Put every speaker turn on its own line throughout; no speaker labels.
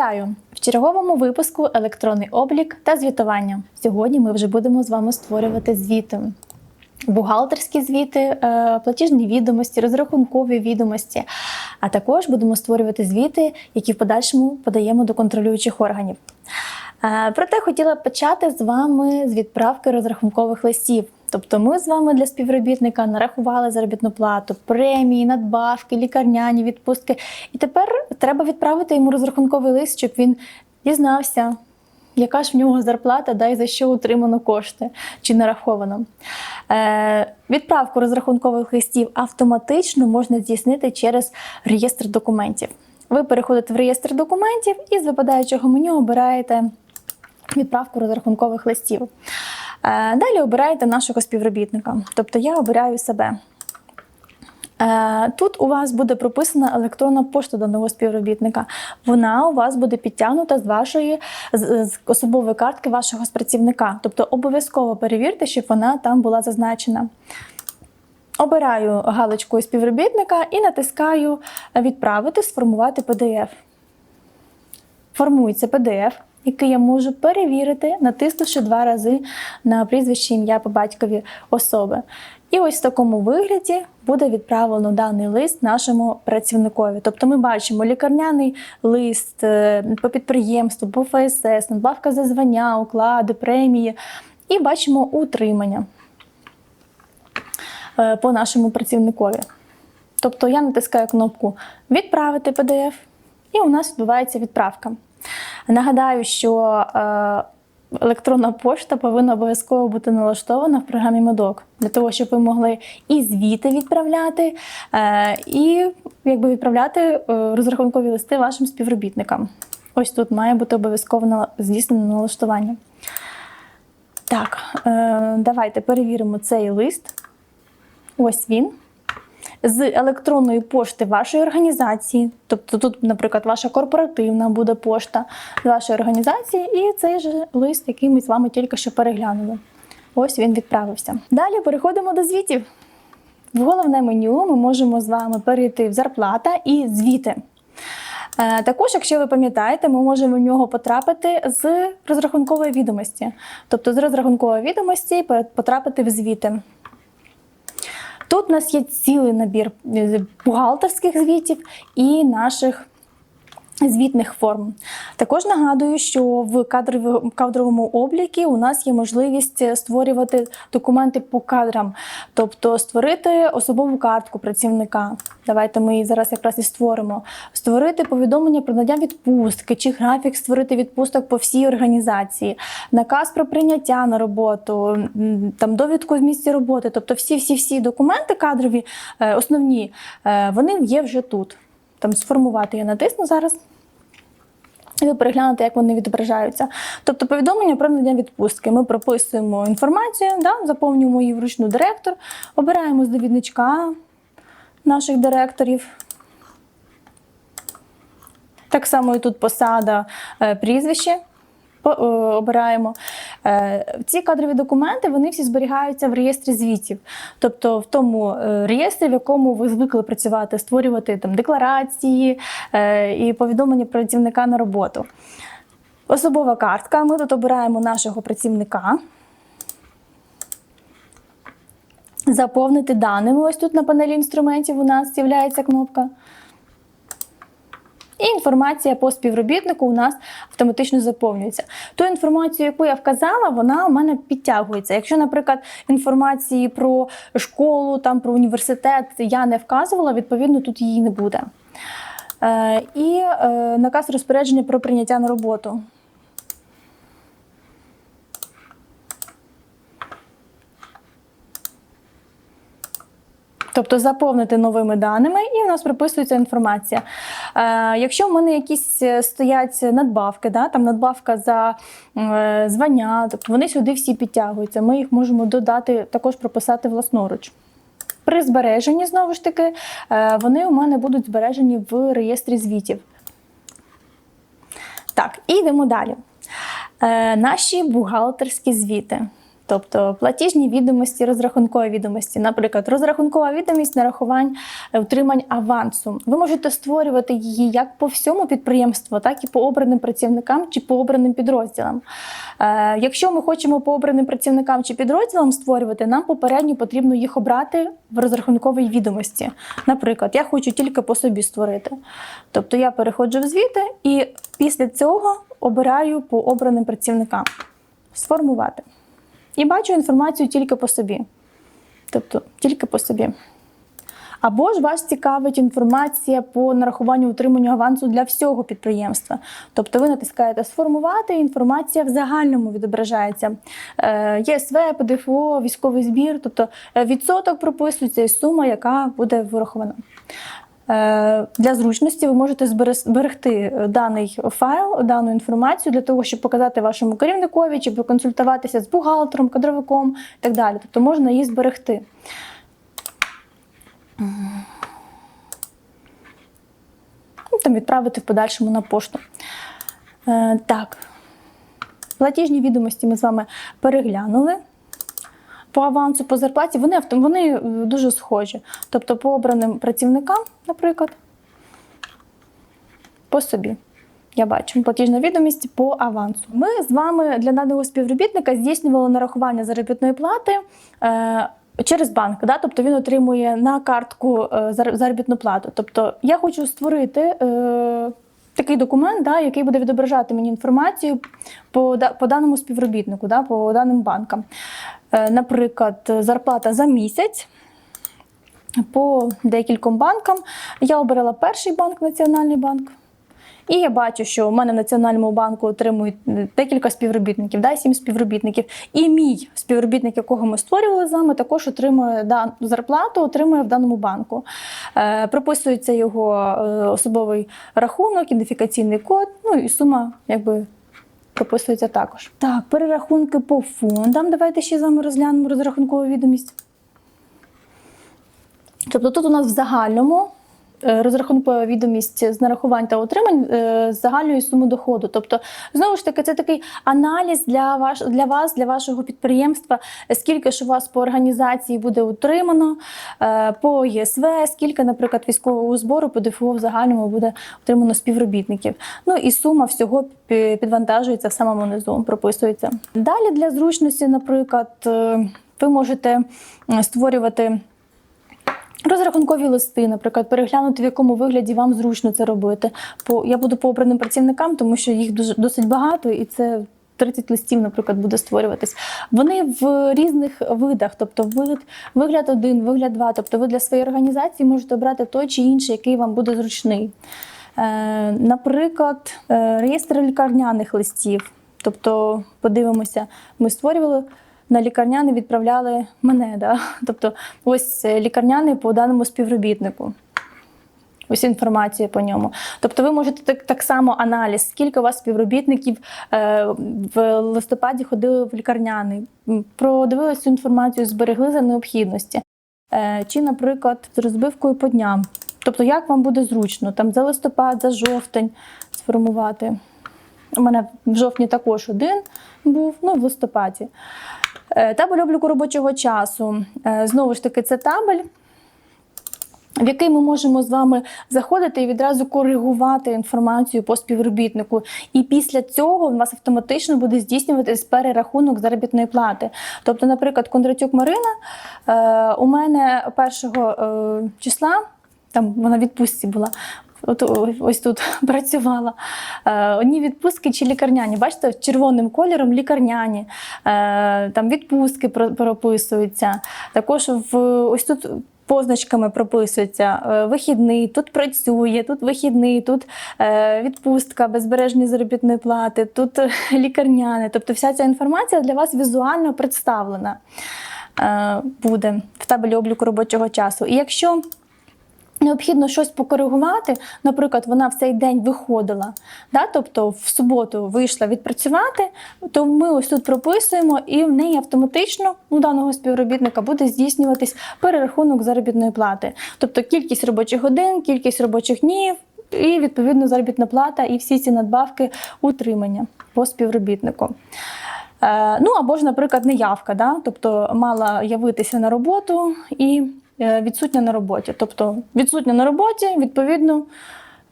Вітаю в черговому випуску електронний облік та звітування. Сьогодні ми вже будемо з вами створювати звіти. Бухгалтерські звіти, е, платіжні відомості, розрахункові відомості, а також будемо створювати звіти, які в подальшому подаємо до контролюючих органів. Е, Проте хотіла почати з вами з відправки розрахункових листів. Тобто ми з вами для співробітника нарахували заробітну плату, премії, надбавки, лікарняні відпустки. І тепер треба відправити йому розрахунковий лист, щоб він дізнався, яка ж в нього зарплата, да, і за що отримано кошти чи нараховано. Е, відправку розрахункових листів автоматично можна здійснити через реєстр документів. Ви переходите в реєстр документів і з випадаючого меню обираєте відправку розрахункових листів. Е, Далі обираєте нашого співробітника, тобто я обираю себе. Е, Тут у вас буде прописана електронна пошта до нового співробітника. Вона у вас буде підтягнута з вашої з, особової картки вашого спрацівника. Тобто обов'язково перевірте, щоб вона там була зазначена. Обираю галочку співробітника і натискаю Відправити, сформувати PDF. Формується PDF, який я можу перевірити, натиснувши два рази на прізвище ім'я по батькові особи. І ось в такому вигляді буде відправлено даний лист нашому працівникові. Тобто ми бачимо лікарняний лист е, по підприємству, по ФСС, надбавка за звання, уклади, премії, і бачимо утримання е, по нашому працівникові. Тобто я натискаю кнопку Відправити PDF, і у нас відбувається відправка. Нагадаю, що е, електронна пошта повинна обов'язково бути налаштована в програмі Медок для того, щоб ви могли і звіти відправляти, е, і якби відправляти е, розрахункові листи вашим співробітникам. Ось тут має бути обов'язково здійснено налаштування. Так, давайте перевіримо цей лист. Ось він. З електронної пошти вашої організації, тобто тут, наприклад, ваша корпоративна буде пошта вашої організації, і цей же лист, який ми з вами тільки що переглянули. Ось він відправився. Далі переходимо до звітів. В головне меню ми можемо з вами перейти в зарплата і звіти. Е, Також, якщо ви пам'ятаєте, ми можемо в нього потрапити з розрахункової відомості. Тобто з розрахункової відомості потрапити в звіти. Тут у нас є цілий набір е, бухгалтерських звітів і наших звітних форм. Також нагадую, що в кадровому обліку у нас є можливість створювати документи по кадрам, тобто створити особову картку працівника. Давайте ми її зараз якраз і створимо. Створити повідомлення про надання відпустки чи графік створити відпусток по всій організації, наказ про прийняття на роботу, там довідку з місця роботи. Тобто всі всі всі документи кадрові, е, основні, е, вони є вже тут. Там сформувати я натисну зараз. Ви переглянете, як вони відображаються. Тобто повідомлення про надання відпустки. Ми прописуємо інформацію, да, заповнюємо її вручну директор, обираємо з довідничка наших директорів. Так само і тут посада, е, прізвище е, обираємо. Е, Ці кадрові документи вони всі зберігаються в реєстрі звітів, тобто в тому е, реєстрі, в якому ви звикли працювати, створювати там декларації е, і повідомлення працівника на роботу. Особова картка. Ми тут обираємо нашого працівника. Заповнити даними. Ось тут на панелі інструментів у нас з'являється кнопка. І інформація по співробітнику у нас автоматично заповнюється. Ту інформацію, яку я вказала, вона у мене підтягується. Якщо, наприклад, інформації про школу, там про університет я не вказувала, відповідно, тут її не буде. Е, і е, наказ розпорядження про прийняття на роботу. Тобто заповнити новими даними, і в нас прописується інформація. Е, якщо в мене якісь е, стоять надбавки, да, там надбавка за е, звання, тобто вони сюди всі підтягуються. Ми їх можемо додати, також прописати власноруч. При збереженні, знову ж таки, е, вони у мене будуть збережені в реєстрі звітів. Так, і йдемо далі. Е, наші бухгалтерські звіти. Тобто платіжні відомості, розрахункові відомості, наприклад, розрахункова відомість нарахувань е, утримань авансу. Ви можете створювати її як по всьому підприємству, так і по обраним працівникам чи по обраним підрозділам. Е, Якщо ми хочемо по обраним працівникам чи підрозділам створювати, нам попередньо потрібно їх обрати в розрахунковій відомості. Наприклад, я хочу тільки по собі створити. Тобто я переходжу в звіти і після цього обираю по обраним працівникам сформувати. І бачу інформацію тільки по собі. Тобто тільки по собі. Або ж вас цікавить інформація по нарахуванню утриманню авансу для всього підприємства. Тобто ви натискаєте сформувати, інформація в загальному відображається. Е, ЄСВ, ПДФО, військовий збір, тобто е, відсоток прописується і сума, яка буде вирахована. Е, Для зручності ви можете зберегти е, даний файл, дану інформацію для того, щоб показати вашому керівникові чи поконсультуватися з бухгалтером, кадровиком і так далі. Тобто можна її зберегти. Ну, Там відправити в подальшому на пошту. Е, так. Платіжні відомості ми з вами переглянули. По авансу, по зарплаті вони, вони е, дуже схожі. Тобто, по обраним працівникам, наприклад, по собі. Я бачу платіжна відомість по авансу. Ми з вами для даного співробітника здійснювали нарахування заробітної плати е, через банк. Да? Тобто він отримує на картку е, заробітну плату. Тобто я хочу створити. Е, Такий документ, да, який буде відображати мені інформацію по, по даному співробітнику, да, по даним банкам. Е, наприклад, зарплата за місяць по декільком банкам. Я обирала перший банк, Національний банк. І я бачу, що у мене в Національному банку отримують е, декілька співробітників, да, сім співробітників. І мій співробітник, якого ми створювали з вами, також отримує дан- зарплату, отримує в даному банку. Е, прописується його е, особовий рахунок, ідентифікаційний код, ну і сума, якби. Прописується також. Так, перерахунки по фондам. Давайте ще з вами розглянемо розрахункову відомість. Тобто тут у нас в загальному розрахункова відомість з нарахувань та отримань е, з загальної суми доходу. Тобто, знову ж таки, це такий аналіз для, ваш, для вас, для вашого підприємства, скільки ж у вас по організації буде утримано, е, по ЄСВ, скільки, наприклад, військового збору по ДФО в загальному буде отримано співробітників. Ну і сума всього підвантажується в самому низу, прописується. Далі для зручності, наприклад, е, ви можете е, створювати. Розрахункові листи, наприклад, переглянути, в якому вигляді вам зручно це робити. По, я буду по обраним працівникам, тому що їх дуже, досить багато, і це 30 листів, наприклад, буде створюватись. Вони в різних видах, тобто вид, вигляд один, вигляд два. Тобто ви для своєї організації можете обрати той чи інший, який вам буде зручний. Е, наприклад, е, реєстр лікарняних листів. Тобто, подивимося, ми створювали на лікарняний відправляли мене. Да? Тобто, ось е, лікарняний по даному співробітнику. Ось інформація по ньому. Тобто, ви можете так, так само аналіз, скільки у вас співробітників е, в листопаді ходили в лікарняний, М, продивилися цю інформацію, зберегли за необхідності. Е, чи, наприклад, з розбивкою по дням. Тобто, як вам буде зручно, там за листопад, за жовтень сформувати. У мене в жовтні також один був, ну в листопаді. Е, Табель обліку робочого часу. Е, Знову ж таки, це табель, в який ми можемо з вами заходити і відразу коригувати інформацію по співробітнику. І після цього у вас автоматично буде здійснюватись перерахунок заробітної плати. Тобто, наприклад, Кондратюк Марина е, у мене 1 е, числа, там вона відпустці була. От ось тут працювала. Е, одні відпустки чи лікарняні. Бачите, червоним кольором лікарняні. Е, там відпустки про- прописуються. Також в ось тут. Позначками прописується е, вихідний, тут працює, тут вихідний, тут відпустка безбережної заробітної плати, тут лікарняне. Тобто вся ця інформація для вас візуально представлена буде в табелі обліку робочого часу. І якщо необхідно щось покоригувати, наприклад, вона в цей день виходила, да, тобто в суботу вийшла відпрацювати, то ми ось тут прописуємо, і в неї автоматично у даного співробітника буде здійснюватись перерахунок заробітної плати. Тобто кількість робочих годин, кількість робочих днів. і відповідно заробітна плата і всі ці надбавки утримання по співробітнику. Е, Ну або ж, наприклад, неявка, да? тобто мала явитися на роботу і відсутня на роботі. Тобто відсутня на роботі, відповідно,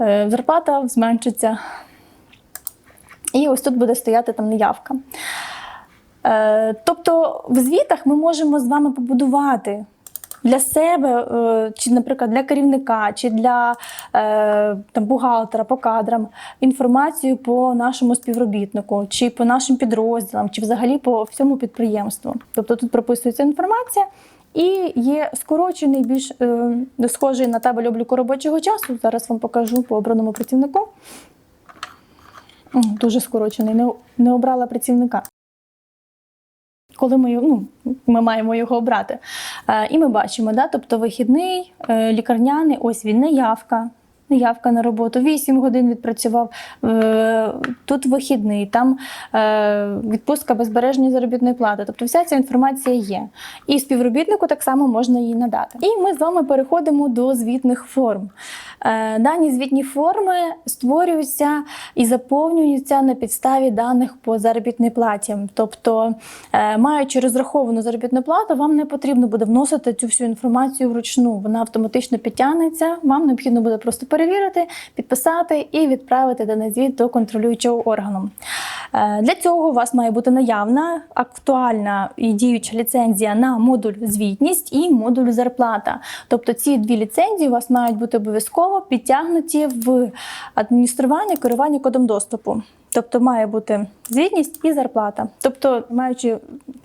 е, зарплата зменшиться. І ось тут буде стояти там неявка. Е, Тобто в звітах ми можемо з вами побудувати для себе, е, чи, наприклад, для керівника, чи для е, там, бухгалтера по кадрам інформацію по нашому співробітнику, чи по нашим підрозділам, чи взагалі по всьому підприємству. Тобто тут прописується інформація. І є скорочений, більш е, схожий на табель обліку робочого часу. Зараз вам покажу по обраному працівнику. Дуже скорочений, не, не обрала працівника. Коли ми, ну, ми маємо його обрати. Е, і ми бачимо, да, тобто вихідний, е, лікарняний, ось він, неявка. Неявка на роботу, 8 годин відпрацював, е, тут вихідний, там е, відпустка безбережної заробітної плати. Тобто вся ця інформація є. І співробітнику так само можна її надати. І ми з вами переходимо до звітних форм. Е, Дані звітні форми створюються і заповнюються на підставі даних по заробітній платі. Тобто, маючи розраховану заробітну плату, вам не потрібно буде вносити цю всю інформацію вручну. Вона автоматично підтягнеться. Вам необхідно буде просто перевірити, підписати і відправити даний звіт до контролюючого органу. Е, Для цього у вас має бути наявна актуальна і діюча ліцензія на модуль звітність і модуль зарплата. Тобто ці дві ліцензії у вас мають бути обов'язково підтягнуті в адміністрування керування кодом доступу. Тобто має бути звітність і зарплата. Тобто, маючи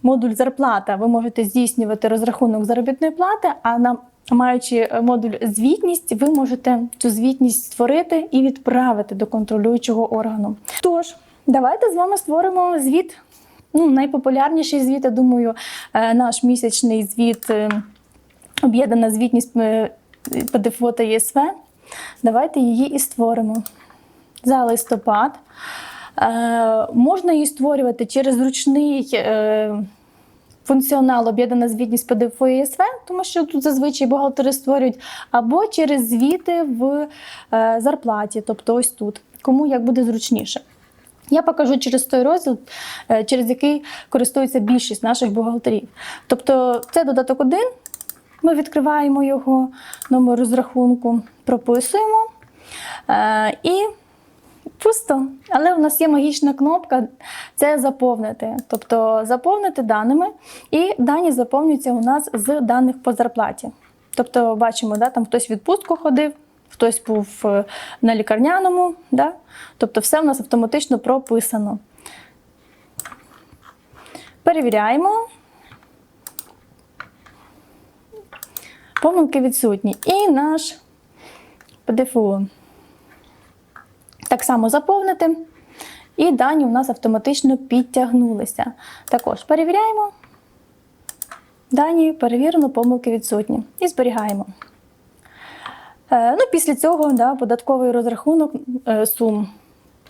модуль зарплата, ви можете здійснювати розрахунок заробітної плати, а на Маючи модуль звітність, ви можете цю звітність створити і відправити до контролюючого органу. Тож, давайте з вами створимо звіт. Ну, найпопулярніший звіт, я думаю, е, наш місячний звіт е, об'єднана звітність е, ПДФО та ЄСВ. Давайте її і створимо. За листопад. Е, можна її створювати через зручний е, функціонал об'єднана звітність ПДФО і ЄСВ, тому що тут зазвичай бухгалтери створюють, або через звіти в е, зарплаті, тобто ось тут, кому як буде зручніше. Я покажу через той розділ, е, через який користується більшість наших бухгалтерів. Тобто це додаток 1, ми відкриваємо його, номер розрахунку, прописуємо. Е, і пусто. Але у нас є магічна кнопка це заповнити. Тобто заповнити даними, і дані заповнюються у нас з даних по зарплаті. Тобто, бачимо, да, там хтось в відпустку ходив, хтось був е, на лікарняному. Да? Тобто, все у нас автоматично прописано. Перевіряємо. Помилки відсутні. І наш ПДФО. Так само заповнити. І дані у нас автоматично підтягнулися. Також перевіряємо. Дані перевірено, помилки відсутні. І зберігаємо. Е, ну, після цього да, податковий розрахунок е, сум.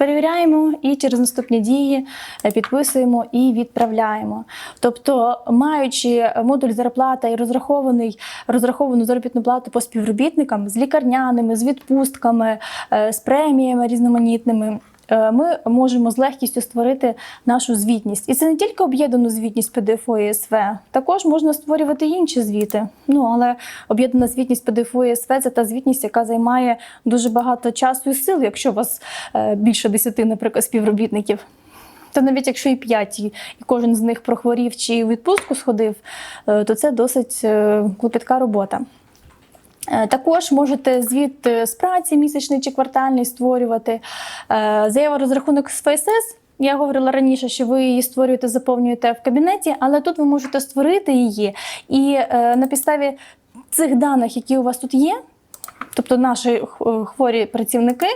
Перевіряємо і через наступні дії е, підписуємо і відправляємо. Тобто, маючи модуль зарплата і розрахований, розраховану заробітну плату по співробітникам з лікарняними, з відпустками, е, з преміями різноманітними, ми можемо з легкістю створити нашу звітність. І це не тільки об'єднану звітність ПДФО і СВ, також можна створювати інші звіти. Ну але об'єднана звітність ПДФО і СВ це та звітність, яка займає дуже багато часу і сил, якщо у вас е, більше 10, наприклад, співробітників. То навіть якщо і п'ять, і кожен з них прохворів чи у відпустку сходив, е, то це досить е, клопітка робота. Е, Також можете звіт е, з праці місячний чи квартальний створювати. Е, Заява розрахунок з ФСС. Я говорила раніше, що ви її створюєте, заповнюєте в кабінеті, але тут ви можете створити її і на підставі цих даних, які у вас тут є, тобто наші хворі працівники,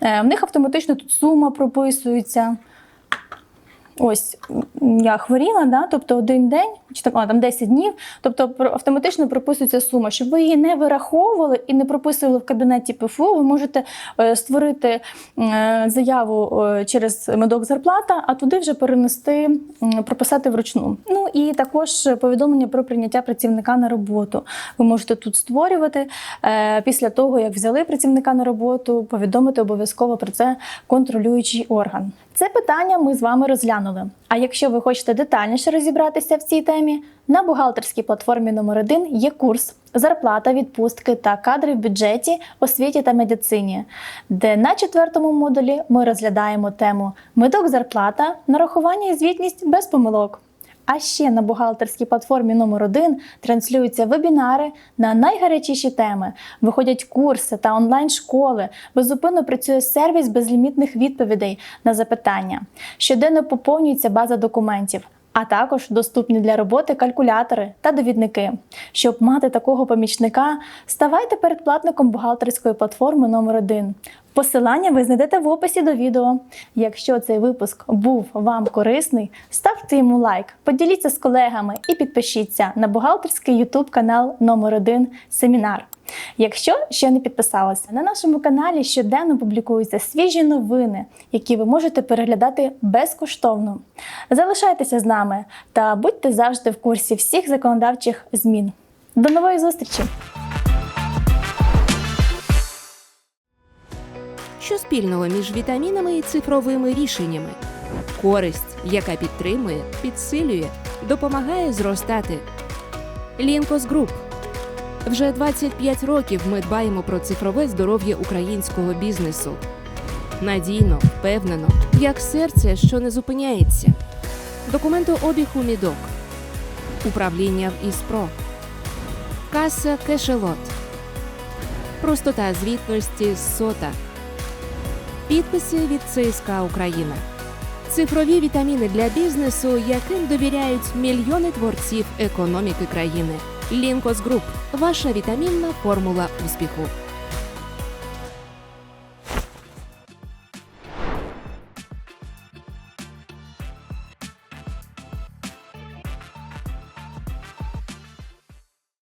в них автоматично тут сума прописується. Ось я хворіла, да, тобто один день, чи там, а, там 10 днів, тобто автоматично прописується сума. Щоб ви її не вираховували і не прописували в кабінеті ПФУ, ви можете е, створити е, заяву е, через медок зарплата, а туди вже перенести, прописати вручну. Ну і також повідомлення про прийняття працівника на роботу. Ви можете тут створювати. Після того, як взяли працівника на роботу, повідомити обов'язково про це контролюючий орган. Це питання ми з вами розглянули. А якщо ви хочете детальніше розібратися в цій темі, на бухгалтерській платформі номер 1 є курс Зарплата, відпустки та кадри в бюджеті, освіті та медицині, де на четвертому модулі ми розглядаємо тему медок зарплата, нарахування і звітність без помилок. А ще на бухгалтерській платформі номер 1 транслюються вебінари на найгарячіші теми, виходять курси та онлайн-школи. Безупинно працює сервіс безлімітних відповідей на запитання. Щоденно поповнюється база документів. А також доступні для роботи калькулятори та довідники. Щоб мати такого помічника, ставайте передплатником бухгалтерської платформи номер 1 Посилання ви знайдете в описі до відео. Якщо цей випуск був вам корисний, ставте йому лайк, поділіться з колегами і підпишіться на бухгалтерський YouTube канал номер 1 Семінар. Якщо ще не підписалися, на нашому каналі щоденно публікуються свіжі новини, які ви можете переглядати безкоштовно. Залишайтеся з нами та будьте завжди в курсі всіх законодавчих змін. До нової зустрічі!
Що спільного між вітамінами і цифровими рішеннями? Користь, яка підтримує, підсилює, допомагає зростати. Лінкос Груп. Вже 25 років ми дбаємо про цифрове здоров'я українського бізнесу. Надійно, впевнено, як серце, що не зупиняється. Документообіг у мідок. Управління в ІСПРО. Каса Кешелот. Простота звітності сота. Підписи від ЦСК Україна. Цифрові вітаміни для бізнесу, яким довіряють мільйони творців економіки країни. Лінкос Груп ваша вітамінна формула успіху.